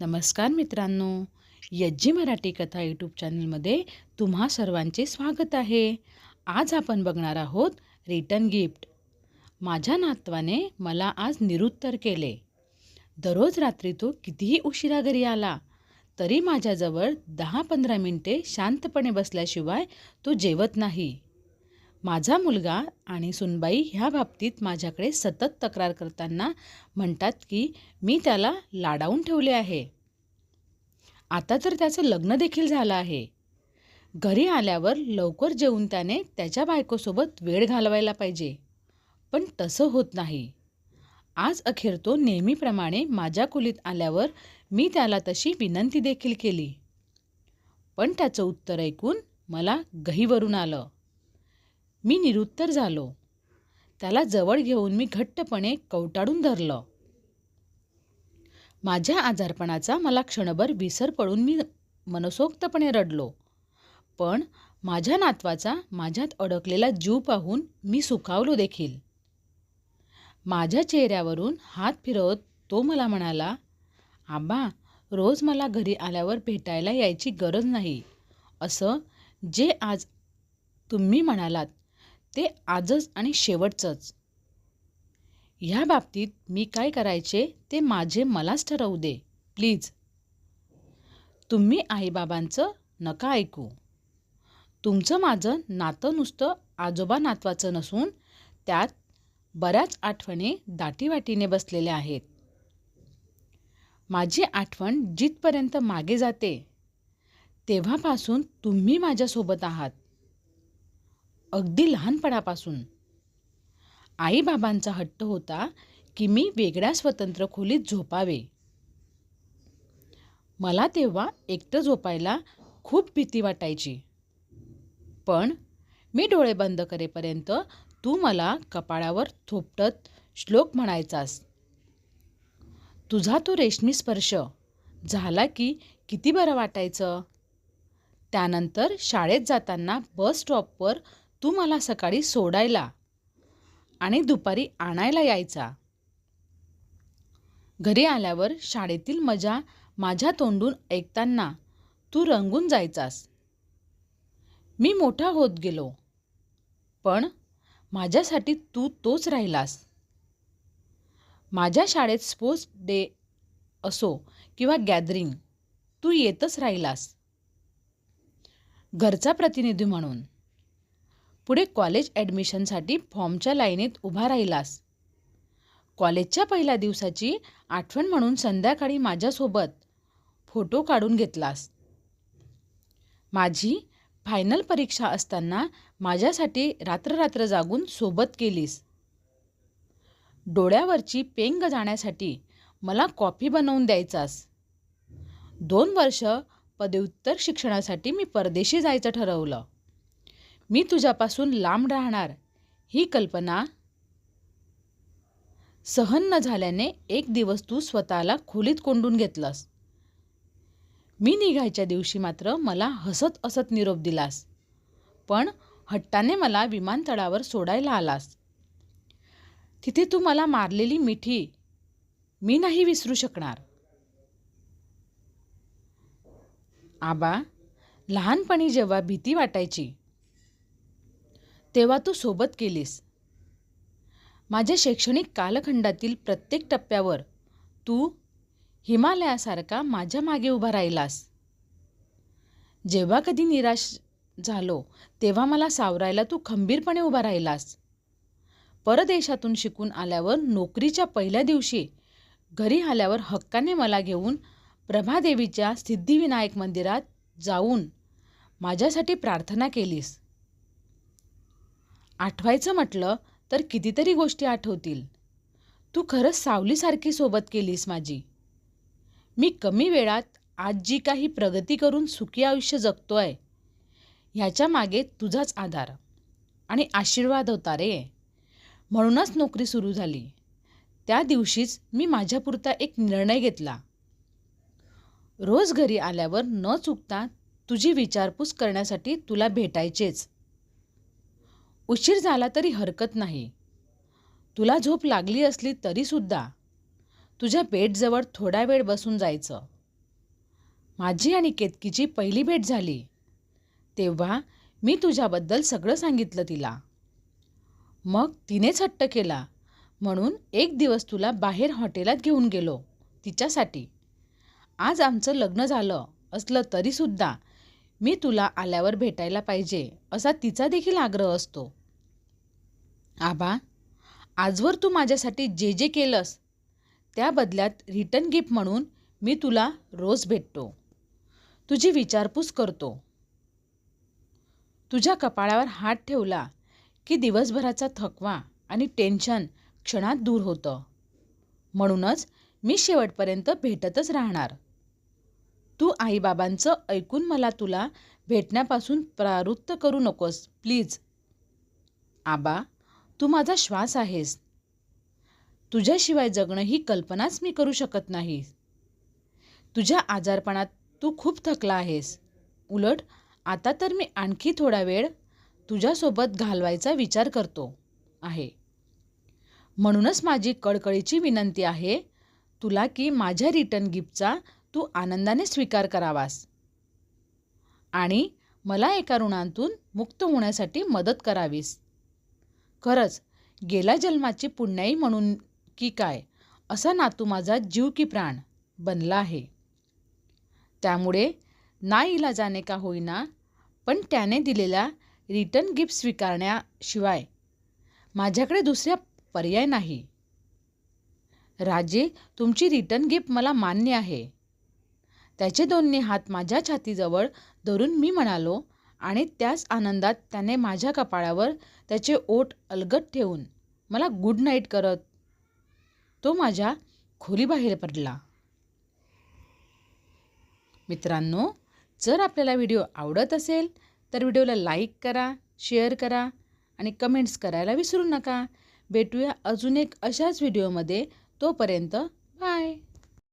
नमस्कार मित्रांनो. यज्जी मराठी कथा यूट्यूब चॅनलमध्ये तुम्हा सर्वांचे स्वागत आहे. आज आपण बघणार आहोत रिटर्न गिफ्ट. माझ्या नातवाने मला आज निरुत्तर केले. दररोज रात्री तो कितीही उशिरा घरी आला तरी माझ्याजवळ दहा पंधरा मिनटे शांतपणे बसल्याशिवाय तो जेवत नाही. माझा मुलगा आणि सुनबाई ह्या बाबतीत माझ्याकडे सतत तक्रार करताना म्हणतात की मी त्याला लाडावून ठेवले आहे. आता तर त्याचं लग्न देखील झालं आहे. घरी आल्यावर लवकर जेवून त्याने त्याच्या बायकोसोबत वेळ घालवायला पाहिजे. पण तसं होत नाही. आज अखेर तो नेहमीप्रमाणे माझ्या खोलीत आल्यावर मी त्याला तशी विनंती देखील केली. पण त्याचं उत्तर ऐकून मला गहीवरून आलं. मी निरुत्तर झालो. त्याला जवळ घेऊन मी घट्टपणे कवटाळून धरलं. माझ्या आजारपणाचा मला क्षणभर विसर पडून मी मनसोक्तपणे रडलो. पण माझ्या नातवाचा माझ्यात अडकलेला जीव पाहून मी सुखावलो देखील. माझ्या चेहऱ्यावरून हात फिरवत तो मला म्हणाला आबा रोज मला घरी आल्यावर भेटायला यायची गरज नाही. असं जे आज तुम्ही म्हणालात ते आजच आणि शेवटचंच. ह्या बाबतीत मी काय करायचे ते माझे मलाच ठरवू दे प्लीज. तुम्ही आईबाबांचं नका ऐकू. तुमचं माझं नातं नुसतं आजोबा नातवाचं नसून त्यात बऱ्याच आठवणी दाटीवाटीने बसलेल्या आहेत. माझी आठवण जिथपर्यंत मागे जाते तेव्हापासून तुम्ही माझ्यासोबत आहात. अगदी लहानपणापासून. आईबाबांचा हट्ट होता की मी वेगळ्या स्वतंत्र खोलीत झोपावे. मला तेव्हा एकटं झोपायला खूप भीती वाटायची. पण मी डोळे बंद करेपर्यंत तू मला कपाळावर थोपटत श्लोक म्हणायचास. तुझा तो रेशमी स्पर्श झाला की किती बरं वाटायचं? त्यानंतर शाळेत जाताना बस स्टॉपवर तू मला सकाळी सोडायला आणि दुपारी आणायला यायचा. घरी आल्यावर शाळेतील मजा माझ्या तोंडून ऐकताना तू रंगून जायचास. मी मोठा होत गेलो पण माझ्यासाठी तू तोच राहिलास. माझ्या शाळेत स्पोर्ट्स डे असो किंवा गॅदरिंग तू येतच राहिलास. घरचा प्रतिनिधी म्हणून पुढे कॉलेज ॲडमिशनसाठी फॉर्मच्या लाईनीत उभा राहिलास. कॉलेजच्या पहिल्या दिवसाची आठवण म्हणून संध्याकाळी माझ्यासोबत फोटो काढून घेतलास. माझी फायनल परीक्षा असताना माझ्यासाठी रात्ररात्र जागून सोबत केलीस. डोळ्यावरची पेंग जाण्यासाठी मला कॉफी बनवून द्यायचास. दोन वर्ष पदव्युत्तर शिक्षणासाठी मी परदेशी जायचं ठरवलं. मी तुझ्यापासून लांब राहणार. ही कल्पना सहन न झाल्याने एक दिवस तू स्वतःला खोलीत कोंडून घेतलंस. मी निघायच्या दिवशी मात्र मला हसत हसत निरोप दिलास. पण हट्टाने मला विमानतळावर सोडायला आलास. तिथे तू मला मारलेली मिठी मी नाही विसरू शकणार. आबा लहानपणी जेव्हा भीती वाटायची तेव्हा तू सोबत केलीस. माझ्या शैक्षणिक कालखंडातील प्रत्येक टप्प्यावर तू हिमालयासारखा माझ्या मागे उभा राहिलास. जेव्हा कधी निराश झालो तेव्हा मला सावरायला तू खंबीरपणे उभा राहिलास. परदेशातून शिकून आल्यावर नोकरीच्या पहिल्या दिवशी घरी आल्यावर हक्काने मला घेऊन प्रभादेवीच्या सिद्धिविनायक मंदिरात जाऊन माझ्यासाठी प्रार्थना केलीस. आठवायचं म्हटलं तर कितीतरी गोष्टी आठवतील. तू खरंच सावलीसारखी सोबत केलीस माझी. मी कमी वेळात आज जी काही प्रगती करून सुखी आयुष्य जगतोय ह्याच्या मागे तुझाच आधार आणि आशीर्वाद होता रे. म्हणूनच नोकरी सुरू झाली. त्या दिवशीच मी माझ्यापुरता एक निर्णय घेतला. रोज घरी आल्यावर न चुकता तुझी विचारपूस करण्यासाठी तुला भेटायचेच. उशीर झाला तरी हरकत नाही. तुला झोप लागली असली तरीसुद्धा तुझ्या बेडजवळ थोडा वेळ बसून जायचं. माझी आणि केतकीची पहिली भेट झाली. तेव्हा मी तुझ्याबद्दल सगळं सांगितलं तिला. मग तिनेच हट्ट केला. म्हणून एक दिवस तुला बाहेर हॉटेलात घेऊन गेलो तिच्यासाठी. आज आमचं लग्न झालं असलं तरीसुद्धा मी तुला आल्यावर भेटायला पाहिजे असा तिचा देखील आग्रह असतो. आबा आजवर तू माझ्यासाठी जे जे केलंस त्या बदल्यात रिटर्न गिफ्ट म्हणून मी तुला रोज भेटतो. तुझी विचारपूस करतो. तुझ्या कपाळावर हात ठेवला की दिवसभराचा थकवा आणि टेन्शन क्षणात दूर होतं. म्हणूनच मी शेवटपर्यंत भेटतच राहणार. तू आईबाबांचं ऐकून मला तुला भेटण्यापासून प्रावृत्त करू नकोस. प्लीज. आबा तू माझा श्वास आहेस. तुझ्याशिवाय जगणं ही कल्पनाच मी करू शकत नाही. तुझ्या आजारपणात तू खूप थकला आहेस. उलट आता तर मी आणखी थोडा वेळ तुझ्यासोबत घालवायचा विचार करतो आहे. म्हणूनच माझी कळकळीची विनंती आहे तुला की माझ्या रिटर्न गिफ्टचा तू आनंदाने स्वीकार करावास. आणि मला एका ऋणांतून मुक्त होण्यासाठी मदत करावीस. खरंच गेल्या जन्माची पुण्याई म्हणून की काय असा नातू माझा जीव की प्राण बनला आहे. त्यामुळे ना इलाजाने का होईना पण त्याने दिलेला रिटर्न गिफ्ट स्वीकारण्याशिवाय माझ्याकडे दुसरा पर्याय नाही. राजे तुमची रिटर्न गिफ्ट मला मान्य आहे. त्याचे दोन्ही हात माझ्या छातीजवळ धरून मी म्हणालो आणि त्याच आनंदात त्याने माझ्या कपाळावर त्याचे ओट अलगट ठेवून मला गुड नाईट करत तो माझ्या खोलीबाहेर पडला. मित्रांनो जर आपल्याला व्हिडिओ आवडत असेल तर व्हिडिओला लाईक करा शेअर करा आणि कमेंट्स करायला विसरू नका. भेटूया अजून एक अशाच व्हिडिओमध्ये तोपर्यंत बाय